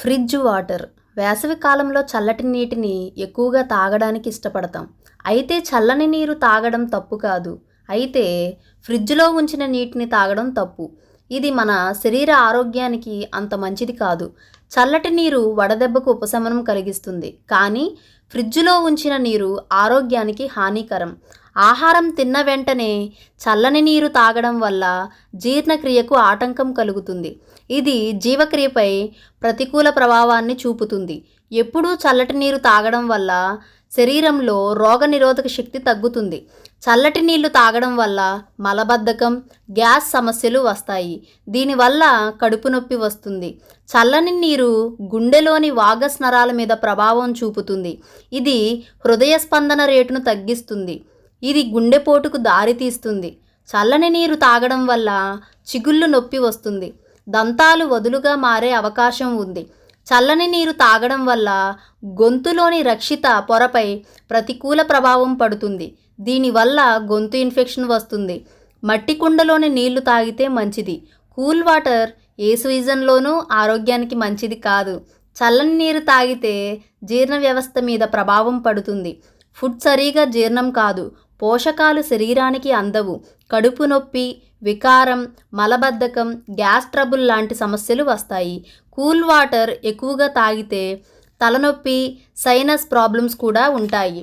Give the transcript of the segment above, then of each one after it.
Fridge water. వేసవి కాలంలో చల్లటి నీటిని ఎక్కువగా తాగడానికి ఇష్టపడతాం. అయితే చల్లని నీరు తాగడం తప్పు కాదు. అయితే ఫ్రిడ్జ్లో ఉంచిన నీటిని తాగడం తప్పు. ఇది మన శరీర ఆరోగ్యానికి అంత మంచిది కాదు. చల్లటి నీరు వడదెబ్బకు ఉపశమనం కలిగిస్తుంది. కానీ ఫ్రిడ్జ్లో ఉంచిన నీరు ఆరోగ్యానికి హానికరం. ఆహారం తిన్న వెంటనే చల్లని నీరు తాగడం వల్ల జీర్ణక్రియకు ఆటంకం కలుగుతుంది. ఇది జీవక్రియపై ప్రతికూల ప్రభావాన్ని చూపుతుంది. ఎప్పుడూ చల్లటి నీరు తాగడం వల్ల శరీరంలో రోగనిరోధక శక్తి తగ్గుతుంది. చల్లటి నీళ్ళు తాగడం వల్ల మలబద్ధకం గ్యాస్ సమస్యలు వస్తాయి. దీనివల్ల కడుపు నొప్పి వస్తుంది. చల్లని నీరు గుండెలోని వాగస్ నరాల మీద ప్రభావం చూపుతుంది. ఇది హృదయ స్పందన రేటును తగ్గిస్తుంది. ఇది గుండెపోటుకు దారితీస్తుంది చల్లని నీరు తాగడం వల్ల చిగుళ్ళు నొప్పి వస్తుంది. దంతాలు వదులుగా మారే అవకాశం ఉంది. చల్లని నీరు తాగడం వల్ల గొంతులోని రక్షిత పొరపై ప్రతికూల ప్రభావం పడుతుంది. దీనివల్ల గొంతు ఇన్ఫెక్షన్ వస్తుంది. మట్టి కుండలోని నీళ్ళు తాగితే మంచిది. కూల్ వాటర్ ఏ సీజన్లోనూ ఆరోగ్యానికి మంచిది కాదు. చల్లని నీరు తాగితే జీర్ణ వ్యవస్థ మీద ప్రభావం పడుతుంది. ఫుడ్ సరిగా జీర్ణం కాదు. పోషకాలు శరీరానికి అందవు. కడుపు నొప్పి వికారం మలబద్ధకం గ్యాస్ ట్రబుల్ లాంటి సమస్యలు వస్తాయి. కూల్ వాటర్ ఎక్కువగా తాగితే తలనొప్పి సైనస్ ప్రాబ్లమ్స్ కూడా ఉంటాయి.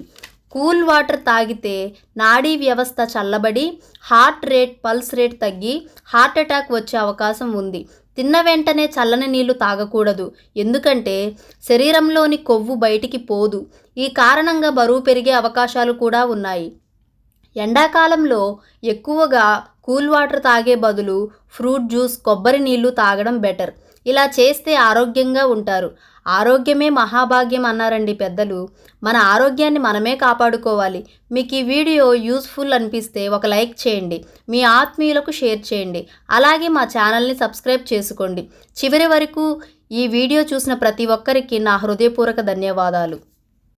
కూల్ వాటర్ తాగితే నాడీ వ్యవస్థ చల్లబడి హార్ట్ రేట్ పల్స్ రేట్ తగ్గి హార్ట్ అటాక్ వచ్చే అవకాశం ఉంది. తిన్న వెంటనే చల్లని నీళ్ళు తాగకూడదు. ఎందుకంటే శరీరంలోని కొవ్వు బయటికి పోదు. ఈ కారణంగా బరువు పెరిగే అవకాశాలు కూడా ఉన్నాయి. ఎండాకాలంలో ఎక్కువగా కూల్ వాటర్ తాగే బదులు ఫ్రూట్ జ్యూస్ కొబ్బరి నీళ్ళు తాగడం బెటర్. ఇలా చేస్తే ఆరోగ్యంగా ఉంటారు. ఆరోగ్యమే మహాభాగ్యం అన్నారండి పెద్దలు. మన ఆరోగ్యాన్ని మనమే కాపాడుకోవాలి. మీకు ఈ వీడియో యూస్ఫుల్ అనిపిస్తే ఒక లైక్ చేయండి. మీ ఆత్మీయులకు షేర్ చేయండి. అలాగే మా ఛానల్ని సబ్స్క్రైబ్ చేసుకోండి. చివరి వరకు ఈ వీడియో చూసిన ప్రతి ఒక్కరికి నా హృదయపూర్వక ధన్యవాదాలు.